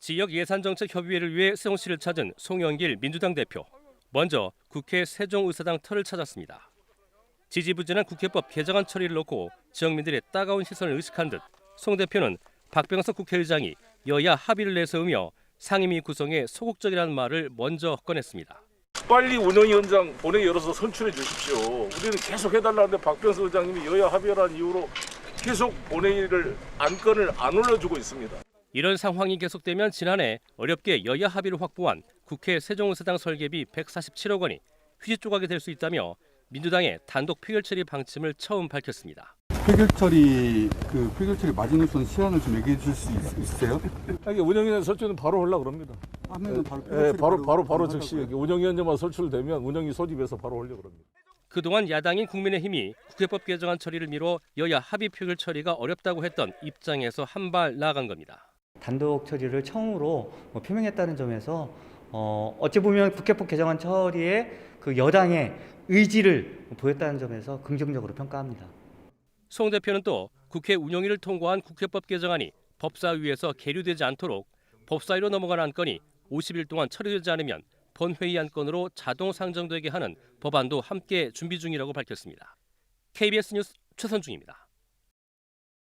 지역 예산정책 협의회를 위해 세종시를 찾은 송영길 민주당 대표. 먼저 국회 세종의사당 터를 찾았습니다. 지지부진한 국회법 개정안 처리를 놓고 지역민들의 따가운 시선을 의식한 듯 송 대표는 박병석 국회의장이 여야 합의를 내세우며 상임위 구성에 소극적이라는 말을 먼저 꺼냈습니다. 빨리 운영위원장 본회의 열어서 선출해 주십시오. 우리는 계속 해달라는데 박병수 의장님이 여야 합의라는 이유로 계속 본회의를 안건을 안 올려주고 있습니다. 이런 상황이 계속되면 지난해 어렵게 여야 합의를 확보한 국회 세종의사당 설계비 147억 원이 휴지 조각이 될 수 있다며 민주당의 단독 표결 처리 방침을 처음 밝혔습니다. 표결 처리 그 표결 처리 마지노선 시한을 좀 얘기해 줄수 있으세요? 이게 운영위원장 설치는 바로 하려 그럽니다. 하면은 바로 예, 처리 바로 바로 바로 하자고요. 즉시 운영위원장만 설출되면 운영위 소집해서 바로 하려 그럽니다. 그동안 야당인 국민의힘이 국회법 개정안 처리를 미뤄 여야 합의 표결 처리가 어렵다고 했던 입장에서 한 발 나아간 겁니다. 단독 처리를 처음으로 뭐 표명했다는 점에서 어, 어찌 보면 국회법 개정안 처리에 그 여당의 의지를 보였다는 점에서 긍정적으로 평가합니다. 송 대표는 또 국회 운영위를 통과한 국회법 개정안이 법사위에서 계류되지 않도록 법사위로 넘어간 안건이 50일 동안 처리되지 않으면 본회의 안건으로 자동 상정되게 하는 법안도 함께 준비 중이라고 밝혔습니다. KBS 뉴스 최선중입니다.